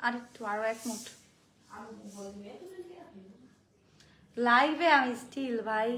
আর একটু আরও এক মুঠ? লাইভে আমি স্টিল ভাই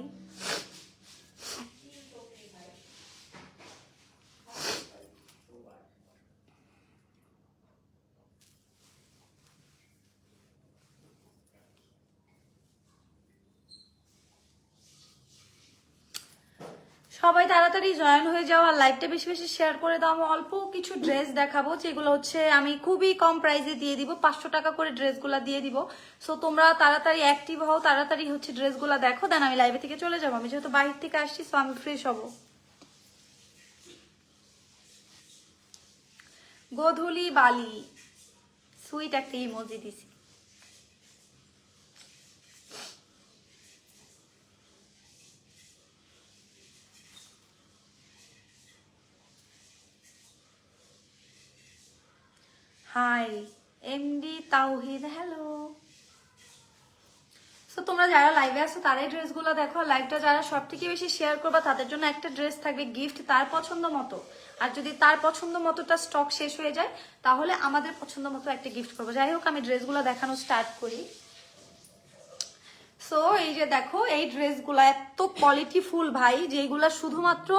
সবাই তাড়াতাড়ি জয়েন হয়ে যাও আর লাইভটা বেশি বেশি শেয়ার করে দাও। আমি অল্প কিছু ড্রেস দেখাবো, যেগুলো হচ্ছে আমি খুবই কম প্রাইসে দিয়ে দিব। পাঁচশো টাকা করে ড্রেসগুলো দিয়ে দিব। সো তোমরা তাড়াতাড়ি অ্যাক্টিভ হও, তাড়াতাড়ি হচ্ছে ড্রেসগুলো দেখো দেন আমি লাইভে থেকে চলে যাব। আমি যেহেতু বাইরে থেকে আসছি সো আমি ফ্রেশ হব। গোধূলি বালি। সুইট একটা ইমোজি দিছি। Hi MD Tawhid hello so তোমরা যারা লাইভে আসো তারাই ড্রেসগুলো দেখো। লাইভটা যারা সব থেকে বেশি শেয়ার করবা, তাদের জন্য একটা ড্রেস থাকবে গিফট তার পছন্দ মতো। আর যদি তার পছন্দ মতোটা স্টক শেষ হয়ে যায়, তাহলে আমাদের পছন্দ মতো একটা গিফট করব। যাই হোক, আমি ড্রেসগুলো দেখানো স্টার্ট করি। সো এই যে দেখো, এই ড্রেসগুলো এত কোয়ালিটি ফুল ভাই যেগুলা শুধুমাত্র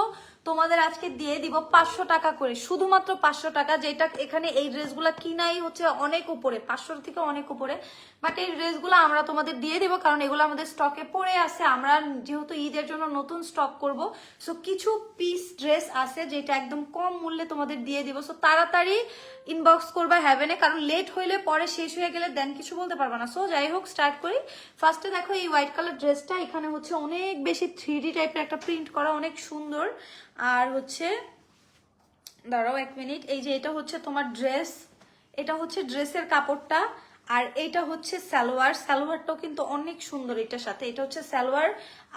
তোমাদের আজকে দিয়ে দিব পাঁচশো টাকা করে। শুধুমাত্র পাঁচশো টাকা, যেটা এখানে এই ড্রেসগুলো কিনাই হচ্ছে অনেক উপরে, পাঁচশোর থেকে অনেক উপরে। বাট এই ড্রেসগুলো আমরা তোমাদের দিয়ে দিব কারণ এগুলো আমাদের স্টকে পড়ে আছে। আমরা যেহেতু ঈদের জন্য নতুন স্টক করব সো কিছু পিস ড্রেস আছে যেটা একদম কম মূল্যে তোমাদের দিয়ে দিব। সো তাড়াতাড়ি ইনবক্স করবা হ্যাভেনে কারণ লেট হইলে পরে শেষ হয়ে গেলে দেন কিছু বলতে পারবা না। সো যাই হোক স্টার্ট করি। ফার্স্টে দেখো এই হোয়াইট কালার ড্রেসটা এখানে হচ্ছে অনেক বেশি থ্রি টাইপের একটা প্রিন্ট করা, অনেক সুন্দর। আর হচ্ছে, দাঁড়াও এক মিনিট এই যে এটা হচ্ছে তোমার ড্রেস এটা হচ্ছে ড্রেসের কাপড়টা। আর এইটা হচ্ছে সালোয়ার। সালোয়ারটাও কিন্তু অনেক সুন্দর এটার সাথে। এটা হচ্ছে সালোয়ার।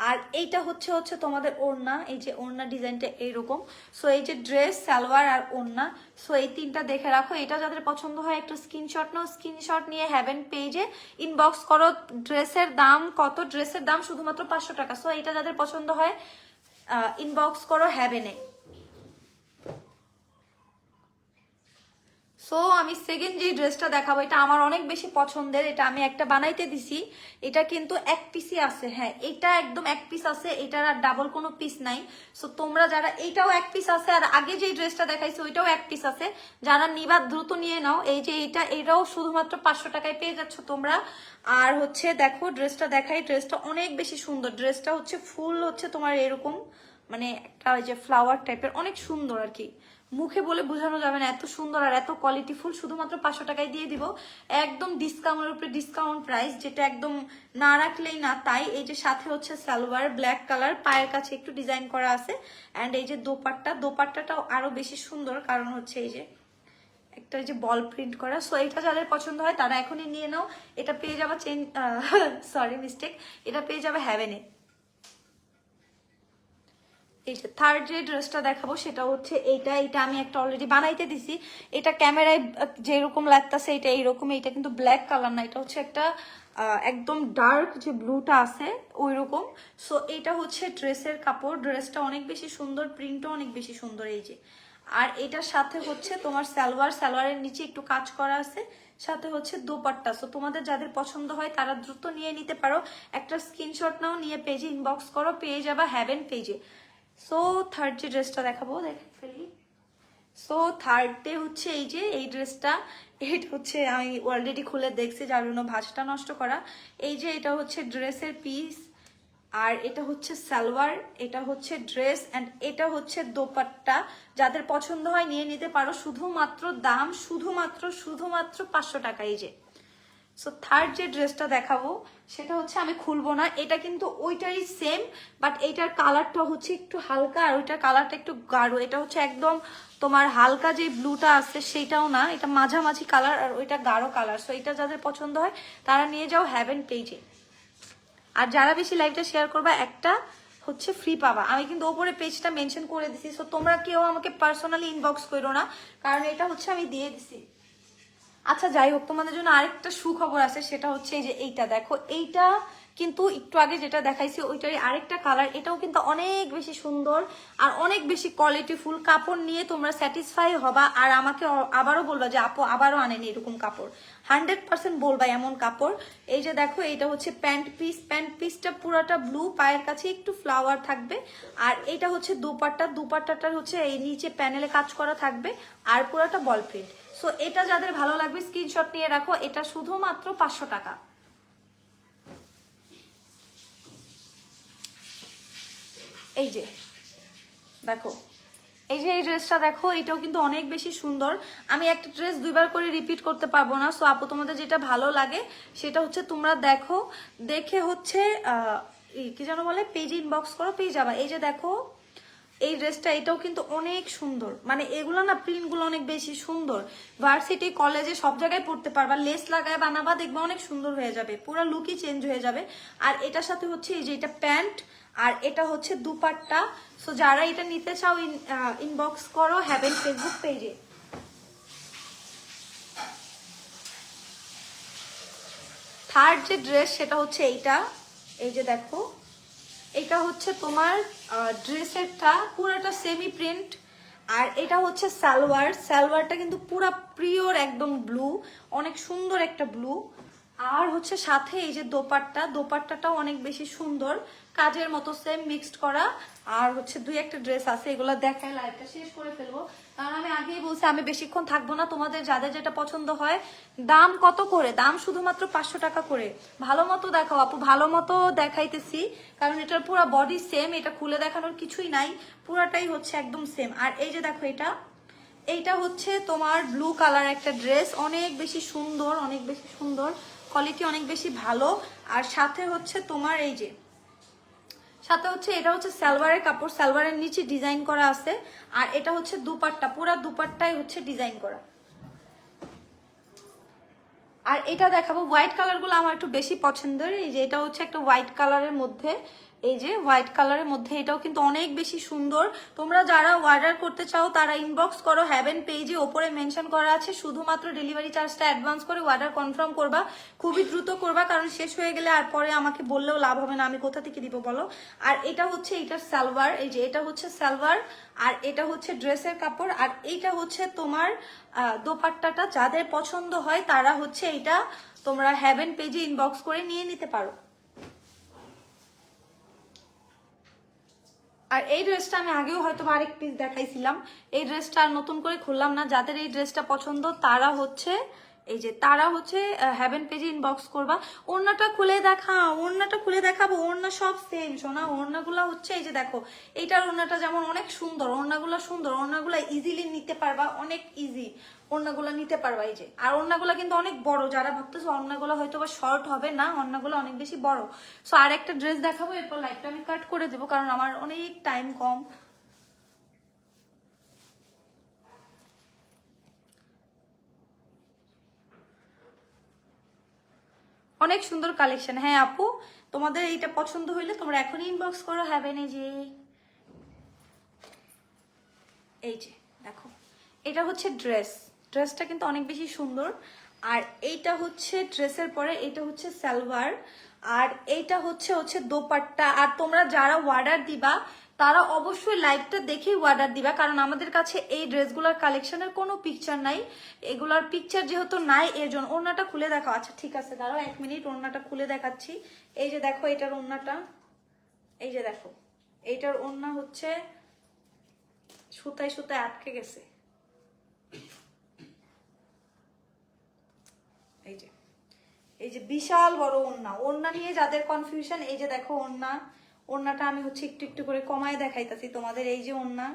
আর এইটা হচ্ছে হচ্ছে তোমাদের ওড়না। এই যে ওড়না ডিজাইনটা এইরকম। সো এই যে ড্রেস সালোয়ার আর ওড়না। সো এই তিনটা দেখে রাখো। এটা যাদের পছন্দ হয়, একটু স্ক্রিনশট নাও। স্ক্রিনশট নিয়ে হ্যাভেন পেজে ইনবক্স করো ড্রেসের দাম। কত ড্রেসের দাম? শুধুমাত্র পাঁচশো টাকা। সো এটা যাদের পছন্দ হয় ইনবক্স করো হ্যাভেনে সো আমি সেকেন্ড যে ড্রেসটা দেখাবো, এটা আমার অনেক বেশি পছন্দের, এটা আমি একটা বানাইতে দিছি। এটা কিন্তু এক পিসই আছে হ্যাঁ এটা একদম এক পিস আছে, এটার আর ডাবল কোনো পিস নাই। সো তোমরা যারা এইটাও এক পিস আছে, আর আগে যে ড্রেসটা দেখাইছো, ওইটাও এক পিস আছে। যারা নিবার দ্রুত নিয়ে নাও। এই যে এটা, এটাও শুধুমাত্র পাঁচশো টাকায় পেয়ে যাচ্ছ তোমরা। আর হচ্ছে, দেখো ড্রেসটা দেখাই ড্রেসটা অনেক বেশি সুন্দর। ড্রেসটা হচ্ছে ফুল হচ্ছে তোমার এরকম মানে একটা ওই যে ফ্লাওয়ার টাইপের অনেক সুন্দর আর কি। মুখে বলে বোঝানো যাবে না, এত সুন্দর আর এত কোয়ালিটি ফুল। শুধুমাত্র পাঁচশো টাকায় দিয়ে দিব। একদম ডিসকাউন্টের উপরে ডিসকাউন্ট প্রাইস যেটা একদম না রাখলেই না, তাই এই যে সাথে হচ্ছে সালোয়ার ব্ল্যাক কালার পায়ের কাছে একটু ডিজাইন করা আছে। অ্যান্ড এই যে দোপাট্টা, দোপাট্টাটাও আরও বেশি সুন্দর, কারণ হচ্ছে এই যে একটা যে বল প্রিন্ট করা। সো এটা যাদের পছন্দ হয়, তারা এখনই নিয়ে নাও। এটা পেয়ে যাবে চেন সরি মিস্টেক এটা পেয়ে যাবে হ্যাভেনে এই যে থার্ড যে ড্রেসটা দেখাবো সেটা হচ্ছে এইটা এটা আমি একটা অলরেডি বানাইতে দিছি। এটা ক্যামেরায় যেরকম লাগতেছে এটা এইরকম এটা কিন্তু ব্ল্যাক কালার না, এটা হচ্ছে একটা একদম ডার্ক যে ব্লুটা আছে ওই রকম সো এটা হচ্ছে ড্রেসের কাপড়। ড্রেসটা অনেক বেশি সুন্দর প্রিন্টও অনেক বেশি সুন্দর এই যে। আর এটার সাথে হচ্ছে তোমার সালোয়ার, সালোয়ারের নিচে একটু কাজ করা আছে। সাথে হচ্ছে দোপাট্টা। সো তোমাদের যাদের পছন্দ হয় তারা দ্রুত নিয়ে নিতে পারো। একটা স্ক্রিনশট নাও নিয়ে পেজে ইনবক্স করো, পেয়ে যাবা হ্যাভেন পেজে সো থার্ড যে ড্রেসটা দেখাবো, দেখে, ফেলি। সো থার্ড ডে হচ্ছে এই যে, এই ড্রেসটা এটা হচ্ছে আমি অলরেডি খুলে দেখছি, যার জন্য ভাজটা নষ্ট করা। এই যে, এটা হচ্ছে ড্রেসের পিস আর এটা হচ্ছে সালোয়ার, এটা হচ্ছে ড্রেস অ্যান্ড এটা হচ্ছে দোপাট্টা। যাদের পছন্দ হয়, নিয়ে নিতে পারো। শুধুমাত্র দাম, শুধুমাত্র শুধুমাত্র পাঁচশো টাকা, এই যে। সো থার্ড যে ড্রেসটা দেখাবো, সেটা হচ্ছে আমি খুলবো না। এটা কিন্তু ওইটারই সেম বাট এইটার কালারটা হচ্ছে একটু হালকা, আর ওইটার কালারটা একটু গাঢ়। এটা হচ্ছে একদম তোমার হালকা যে ব্লুটা আছে সেইটাও না। এটা মাঝামাঝি কালার আর ওইটা গাঢ় কালার সো এটা যাদের পছন্দ হয়, তারা নিয়ে যাও হ্যাভেন পেজে আর যারা বেশি লাইভটা শেয়ার করবা, একটা হচ্ছে ফ্রি পাবা। আমি কিন্তু ওপরে পেজটা মেনশন করে দিছি। সো তোমরা কেউ আমাকে পার্সোনালি ইনবক্স করো না, কারণ এটা হচ্ছে আমি দিয়ে দিছি। আচ্ছা যাই হোক, তোমাদের জন্য আরেকটা সুখবর আছে, সেটা হচ্ছে এই যে এইটা। দেখো, এইটা কিন্তু একটু আগে যেটা দেখাইছি, ওইটারই আরেকটা কালার এটাও কিন্তু অনেক বেশি সুন্দর আর অনেক বেশি কোয়ালিটিফুল কাপড় নিয়ে তোমরা স্যাটিসফাই হবা আর আমাকে আবারও বলবা যে আপু আবারও আনেনি এরকম কাপড়। হান্ড্রেড পার্সেন্ট বলবা এমন কাপড়। এই যে দেখো, এইটা হচ্ছে প্যান্ট পিস প্যান্ট পিসটা পুরাটা ব্লু পায়ের কাছে একটু ফ্লাওয়ার থাকবে। আর এটা হচ্ছে দুপাট্টা। দুপাট্টাটার হচ্ছে এই নিচে প্যানেলে কাজ করা থাকবে আর পুরাটা বল প্রিন্ট সো এটা যাদের ভালো লাগবে স্ক্রিনশট নিয়ে রাখো। এটা শুধুমাত্র পাঁচশো টাকা। এই যে, দেখো। এই যে এই ড্রেসটা দেখো, এটাও কিন্তু অনেক বেশি সুন্দর। আমি একটা ড্রেস দুইবার করে রিপিট করতে পারব না, সো আপু, তোমাদের যেটা ভালো লাগে, সেটা হচ্ছে তোমরা দেখো, দেখে হচ্ছে কি যেন বলে পেজ ইনবক্স করো, পেয়ে যাবা। এই যে দেখো এই ড্রেসটা, এটাও কিন্তু অনেক সুন্দর। মানে এগুলো না প্রিন্টগুলো অনেক বেশি সুন্দর। ভার্সিটি কলেজে সব জায়গায় পড়তে পারবা, লেস লাগায় বানাবা, দেখবা অনেক সুন্দর হয়ে যাবে। পুরো লুকই চেঞ্জ হয়ে যাবে। আর এটার সাথে হচ্ছে এই যে এটা প্যান্ট, আর এটা হচ্ছে দুপাট্টা। সো যারা এটা নিতে চাও ইনবক্স করো হ্যাভেন ফেসবুক পেজে থার্ড যে ড্রেস সেটা হচ্ছে এইটা। এই যে দেখো। এটা হচ্ছে তোমার ড্রেসেরটা পুরোটা সেমি প্রিন্ট আর এটা হচ্ছে সালোয়ার। সালোয়ারটা কিন্তু পুরো প্রিয়র একদম ব্লু অনেক সুন্দর একটা ব্লু আর হচ্ছে সাথে এই যে দোপাট্টা, দোপাট্টাটাও অনেক বেশি সুন্দর, কাজের মতো সেম মিক্সড করা। আর হচ্ছে দুই একটা ড্রেস আছে, এগুলো দেখায় লাইভটা শেষ করে ফেলব। কারণ আমি আগেই বলছি, আমি বেশিক্ষণ থাকব না, তোমাদের যাদের যেটা পছন্দ হয়, দাম কত করে? দাম শুধুমাত্র পাঁচশো টাকা করে। ভালো মতো দেখাও আপু, ভালো মতো দেখাইতেছি। কারণ এটার পুরো বডি সেম এটা খুলে দেখানোর কিছুই নাই, পুরাটাই হচ্ছে একদম সেম আর এই যে দেখো এটা, এইটা হচ্ছে তোমার ব্লু কালার একটা ড্রেস অনেক বেশি সুন্দর, অনেক বেশি সুন্দর। কোয়ালিটি অনেক বেশি ভালো। আর সাথে হচ্ছে তোমার এই যে, সাথে হচ্ছে এটা হচ্ছে সালোয়ারের কাপড়। সালোয়ারের নিচে ডিজাইন করা আছে। আর এটা হচ্ছে দুপাট্টা, পুরা দুপাট্টাই হচ্ছে ডিজাইন করা। আর এটা দেখাবো হোয়াইট কালারগুলো আমার একটু বেশি পছন্দের। এই যে এটা হচ্ছে একটা হোয়াইট কালারের মধ্যে এই যে হোয়াইট কালারের মধ্যে, এটাও কিন্তু অনেক বেশি সুন্দর। তোমরা যারা অর্ডার করতে চাও, তারা ইনবক্স করো হ্যাভেন পেজে ওপরে মেনশন করা আছে, শুধুমাত্র ডেলিভারি চার্জটা অ্যাডভান্স করে অর্ডার কনফার্ম করবা, খুবই দ্রুত করবা, কারণ শেষ হয়ে গেলে আর পরে আমাকে বললেও লাভ হবে না, আমি কোথা থেকে দিব বলো? আর এটা হচ্ছে এটার সালোয়ার, এই যে এটা হচ্ছে সালোয়ার, আর এটা হচ্ছে ড্রেসের কাপড়, আর এইটা হচ্ছে তোমার দোপাট্টাটা, যাদের পছন্দ হয় তারা হচ্ছে এটা তোমরা হ্যাভেন পেজে ইনবক্স করে নিয়ে নিতে পারো। আর এই ড্রেসটা আমি আগেও হয়তো আরেক পিস দেখাইছিলাম। এই ড্রেসটা আর নতুন করে খুললাম না। যাদের এই ড্রেসটা পছন্দ, তারা হচ্ছে এই যে তারা হচ্ছে হ্যাভেন পেজে ইনবক্স করবা। ওড়নাটা খুলে দেখা, ওড়নাটা খুলে দেখাবো, ওড়না সব সেম শোনা ওড়নাগুলো হচ্ছে, এই যে দেখো, এইটার ওড়নাটা যেমন অনেক সুন্দর, ওড়নাগুলো সুন্দর, ওড়নাগুলো ইজিলি নিতে পারবা, অনেক ইজি ওড়নাগুলো নিতে পারবা, এই যে। আর ওড়নাগুলো কিন্তু অনেক বড়, যারা ভাবতেছো ওড়নাগুলো হয়তো বা শর্ট হবে না, ওড়নাগুলো অনেক বেশি বড়। সো আর একটা ড্রেস দেখাবো, এরপর লাইভটা আমি কাট করে দেবো, কারণ আমার অনেক টাইম কম। অনেক সুন্দর কালেকশন হ্যাঁ আপু, তোমাদের এইটা পছন্দ হইলে তোমরা এখনই ইনবক্স করো হ্যাভেন এই যে এই যে, দেখো, এটা হচ্ছে ড্রেস ড্রেসটা কিন্তু অনেক বেশি সুন্দর। আর এইটা হচ্ছে ড্রেসের পরে এটা হচ্ছে সালোয়ার আর এইটা হচ্ছে হচ্ছে দোপাট্টা। আর তোমরা যারা অর্ডার দিবা তারা অবশ্যই লাইভটা দেখেই অর্ডার দিবা, কারণ আমাদের কাছে এই ড্রেসগুলোর কালেকশনের কোনো পিকচার নাই। এগুলার পিকচার যেহেতু নাই, এর জন্য ওড়নাটা খুলে দেখাও। আচ্ছা ঠিক আছে, দাঁড়াও এক মিনিট, ওড়নাটা খুলে দেখাচ্ছি। এই যে দেখো, এটার ওড়নাটা। এই যে দেখো এইটার ওড়না হচ্ছে সুতায় সুতায় আটকে গেছে। এই যে এই যে বিশাল বড় ওড়না। ওড়না নিয়ে যাদের কনফিউশন এই যে দেখো ওড়না। ওড়নাটা আমি হচ্ছে একটু একটু করে কমায় দেখাইতাছি। তোমাদের এই যে ওড়না,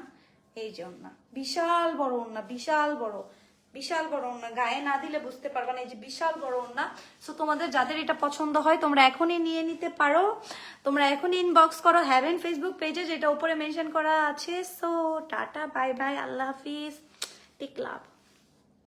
এই যে ওড়না। বিশাল বড় ওড়না, বিশাল বড় বিশাল বড় ওড়না। গায়ে না দিলে বুঝতে পারবা না, এই যে বিশাল বড় ওড়না। সো তোমাদের যাদের এটা পছন্দ হয়, তোমরা এখনই নিয়ে নিতে পারো। তোমরা এখনই ইনবক্স করো হ্যাভেন ফেসবুক পেজে যেটা উপরে মেনশন করা আছে। সো টাটা বাই বাই আল্লাহ হাফিজ। টিক লাভ